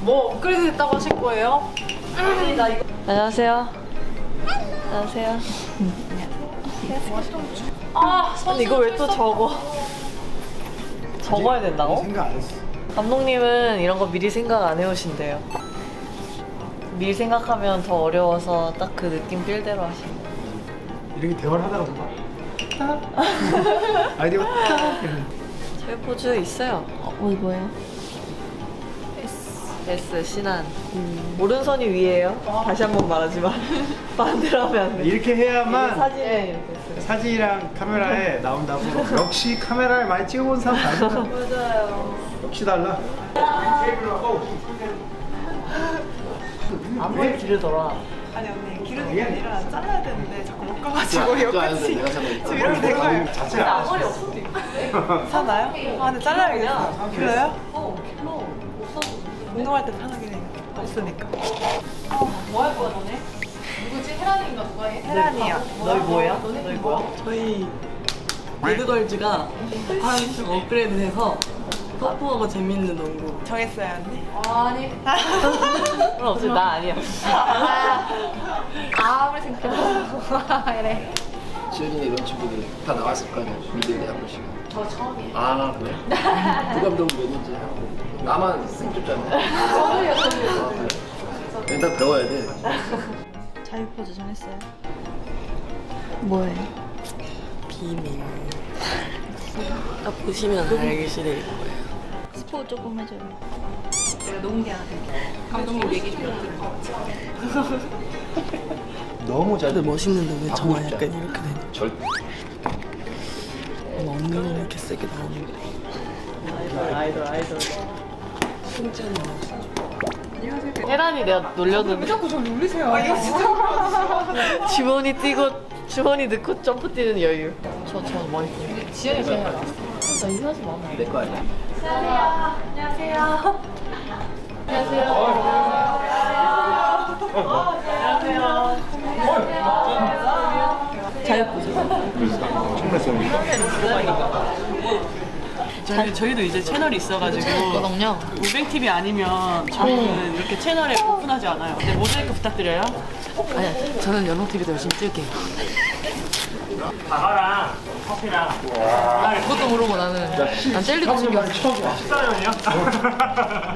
뭐 업그레이드 됐다고 하실 거예요? 안녕하세요. 안녕하세요. 아, 근데 이거 왜 또 적어? 적어야 된다고? 생각 안 했어. 감독님은 이런 거 미리 생각 안 해오신대요. 미리 생각하면 더 어려워서 딱 그 느낌 필대로 하시는 이렇게 대화를 하다가 뭔가 딱 아이디어가 딱 이러는. 저희 포즈 있어요. 어, 뭐예요? S 신한. 오른손이 위에요. 다시 한 번 말하지만 반대로 하면 안 돼. 이렇게 해야만 사진에 이렇게 쓰 사진이랑 카메라에 나온다고 역시 카메라를 많이 찍어본 사람 알잖아 맞아요. 역시 달라 앞머리 기르더라. 아니 언니 게 아니라 잘라야 되는데 자꾸 못 가가지고 여기까지 지금 이렇게 된 거예요. 자체가 안 앞머리. 없어도 돼. 사나요? 아 근데 잘라야겠다. 그래요? 어, 운동할 때 편하긴 해요. 없으니까. 뭐 할 거야 너네? 누구지? 헤란인가 누가 해? 헤란이요. 너희 뭐야? 너희 뭐야? 저희 레드걸즈가 한좀 업그레이드해서 터프하고 재밌는 농구 정했어요 언니? 아니 그럼 없어 나 아니야. 아무리 생각해도 그래 지현이나 이런 친구들 다 나왔을 거 아니야 미들 대학 시간 저 처음이에요 아 그래? 부감독 몇인지 하고 나만 승급자네 저도요 아? 일단 배워야 돼 자유 포즈 정했어요? 뭐예요? 비밀 딱 보시면 알게 될 거예요 스포 조금 해줘요. 감독님 얘기 좀 들어요 너무 잘 근데 멋있는데 왜 저만. 약간 이렇게 되냐 절건 이렇게 세게 나오는 거 아이돌 아이돌. 칭 찬이 나왔어 혜란이 내가 놀려도 자꾸 저 놀리세요. 아 이거 진짜. 주머니 뛰고 주머니 넣고 점프 뛰는 여유. 저저 머리 좀. 지연이 제일 잘 나왔어 나 이러지 마. 내거 아니야 안녕하세요 저희, 저희도 이제 채널이 있어가지고 그거든요. 우뱅TV 아니면 저희는 이렇게 채널에 오픈하지 않아요. 근데 모자이크 부탁드려요. 아니 저는 연홍TV도 열심히 찍을게요. 나 그것도 모르고 나는 난 젤리도 챙겼어 여기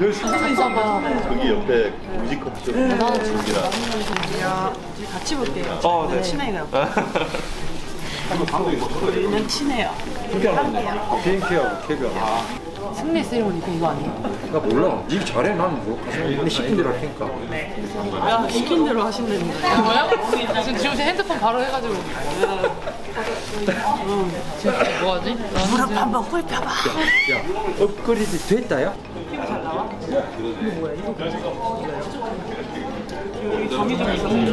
옆에 뮤직 커피 좀 여기랑 저희 같이 볼게요. 어, 네. 친해요. 우리는 친해요 비행기하고 캐비어 승리 세리머니 그 이거 아니에요? 나 몰라. 니 잘해 나는 뭐. 근데 시킨 대로 할 테니까. 아, 시킨 대로 하신다는 거예요 뭐야? 지금 지금 제 핸드폰 바로 해가지고. 지금 뭐하지? 무릎 한번 꿇혀봐. 야 업그레이드 됐다야? 점이 좀 있어서 난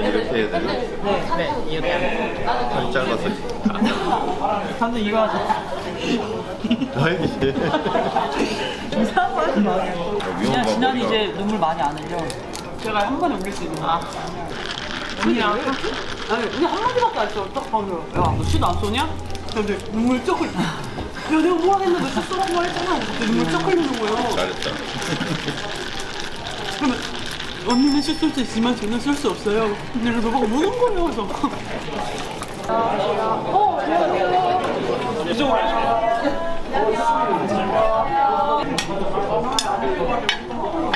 이렇게 해야 되나? 네네 이렇게 팔 짧아서 감독 이거 하자 아니 이제 그냥 진환이 이제 눈물 많이 안 흘려. 제가 한 번에 올릴 수 있는 거. 언니야. 아니, 그냥 한마디밖에 안 했어. 딱 봐서. 야, 너 시도 안 쏘냐? 근데 눈물 쩍 흘려. 야, 내가 뭐 하겠는데 너 쏘라고 했잖아. 근데 눈물 쩍 흘리는 거예요. 잘했다 그러면 언니는 슛쏠 수 있지만 저는 쏠수 없어요. 근데 너 보고 무는 거예요. 그래서.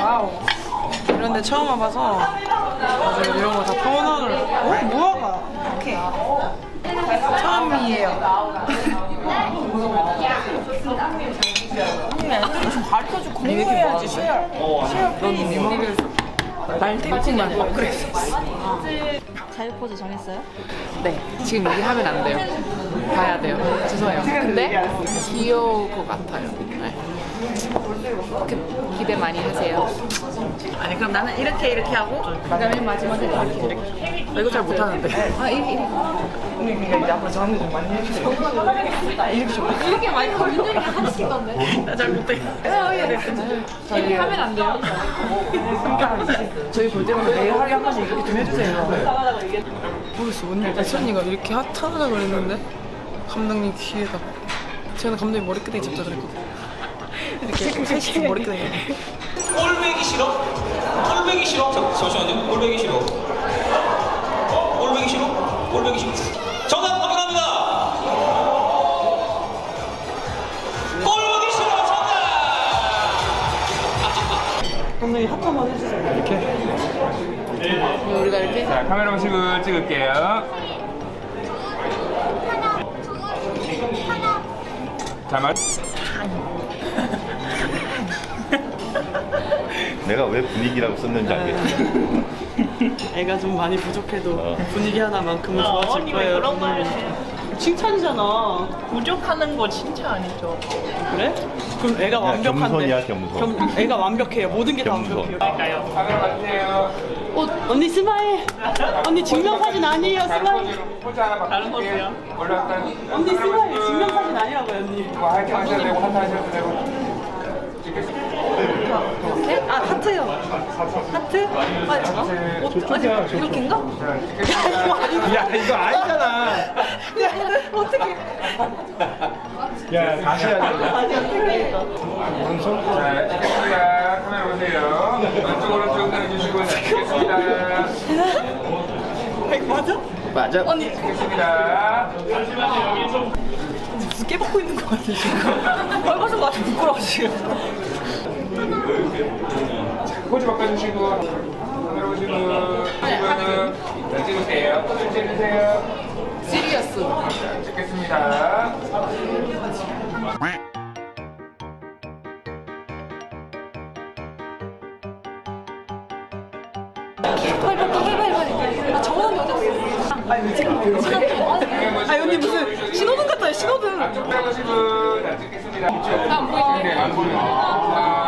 와우. 이런 데 처음 와봐서 아주 이런 거다 토너를. 어? 뭐야가? 오케이. 처음이에요. 언니 좀 가르쳐주고 공부해야지. 쉐어. 쉐어 팬이 미모를 말대꾸만 업그레이드 자유 포즈 정했어요? 네. 지금 얘기하면 안 돼요. 봐야 돼요. 죄송해요. 근데 귀여울 것 같아요. 네. 그, 기대 많이 하세요 아니 그럼 나는 이렇게 이렇게 하고 그다음에 마지막에 이렇게 이렇게. 나 이거 잘 못하는데. 아 이게 이게 언니가 이제 앞으로 저한테 좀 많이 해주세요. 이렇게 좀. 이렇게 많이 민정이가 하나씩 건데 나 잘 못해. 이렇게 하면 안 돼요 저희 볼 때마다 매일 하루에 한 번씩 이렇게 좀 해주세요. 모르겠어. 오늘 수언니가 이렇게 핫하다 그랬는데 감독님 귀에다. 제가 감독님 머리끄댕이 잡자 그랬거든. 이렇게 색시 머리 끄는 꼴배기 싫어? 꼴배기 싫어? 자, 잠시만요. 꼴배기 싫어. 어? 꼴배기 싫어? 꼴배기 싫어. 정답 확인합니다. 꼴배기 싫어. 정답. 감독님 핫 한번 해주세요. 우리가 이렇게 자, 카메라 보시고 찍을게요. 자, 말. 내가 왜 분위기라고 썼는지 알겠지? 애가 좀 많이 부족해도 어. 분위기 하나만큼은 좋아질 거예요. 그런 말 칭찬이잖아. 부족하는 거 진짜 아니죠. 그래? 그럼 애가 완벽한데. 겸손이야, 겸손. 겸- 애가 완벽해요. 모든 게 다 겸손. 완벽해요. 봐주세요. 어, 언니 스마일. 언니 증명사진 아니에요, 다른 스마일. 포즈 하나 바꿀게요. 올라갈까요? 언니 스마일 증명사진 아니라고요, 언니. 뭐 하이팅 하셔도 되고 하트 하셔도 되고. 찍겠습니다. 아 하트요. 하트? 아 저거? 아니 이렇게인가? 자, 찍겠습니다. 야 이거 아니잖아. 어떻게? 야 다시 해야 돼. 방송. 자, 찍겠습니다. 카메라 보세요. 왼쪽으로 쭉 당겨주시고 자, 찍겠습니다. 맞아? 맞아. 찍겠습니다. 무슨 깨먹고 있는 것 같아 지금. 얼굴 가 아주 부끄러워 지금. 포즈 바꿔주시고 카메라 보시고 이거는 자, 찍으세요. 포즈 찍으세요. 시리어스. 자, 찍겠습니다. 아 언니 무슨 신호등 같아요 신호등. 카메라 보시고 자, 찍겠습니다. 안 보이죠? 네, 안. 자, 보시고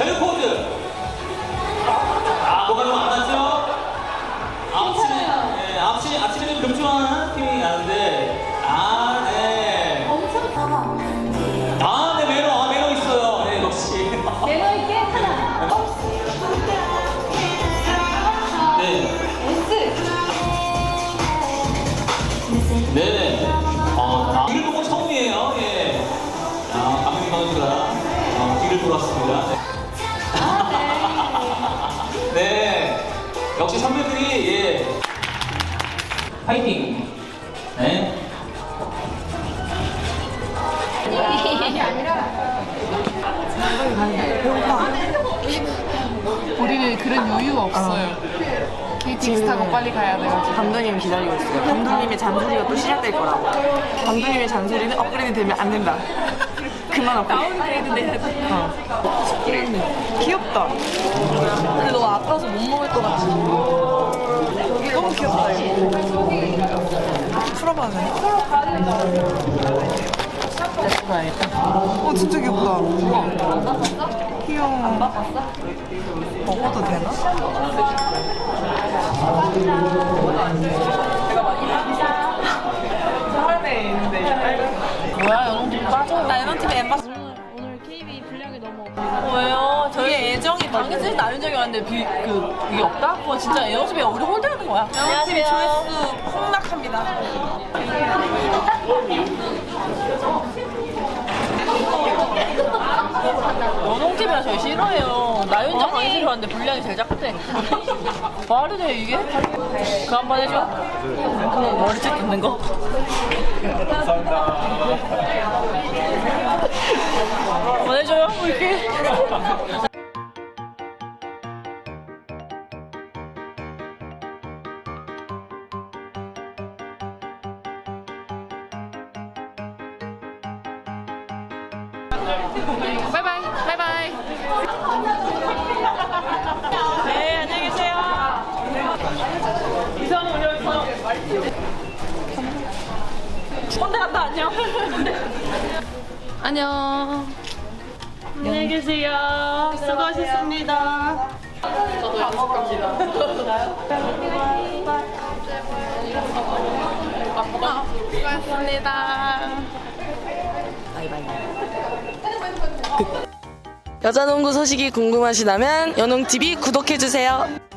자유 포즈. 아, 뭐가 좀 안 났죠? 아침에, 네, 아침에, 아침에 좀 금주하 우리는 그런 여유가 없어요. KTX 타고 빨리 가야 돼가지고. 감독님 기다리고 있어요. 감독님의 잔소리가 또 시작될 거라고. 감독님의 잔소리는 업그레이드 되면 안 된다. 그만 업그레이드. 다운그레이드 내야 돼. 어. 귀엽다. 근데 너 아파서 못 먹을 것 같아. 너무 귀엽다 이거. 풀어봐도 되나? 어 진짜 귀엽다. 귀여워. 먹어도 되나? 뭐야 연홍팀 빠져. 나 이런 팀에 엠바스 오늘, 오늘 KB 분량이 너무 없어. 왜요? 저희 이게 애정이 방에서 나윤정이 왔는데 비, 그 이게 없다? 그건 진짜 에어집에 우리 홀대하는 거야. 팀 조회수 폭락합니다. 연홍팀이라 저희 싫어해요. 나윤정 방에서 왔는데 분량이 제일 작대. 말이 돼 이게? 그 한 번 해줘. 그거 머리채 뜯는 거. 보내줘요 이렇게. 바이바이. 바이바이. 네, 안녕히 계세요. 이상한 우리 여기서. 혼자 간다, 안녕. 안녕. 안녕히 계세요. 수고하셨습니다. 여자농구 소식이 궁금하시다면 연홍TV 구독해주세요.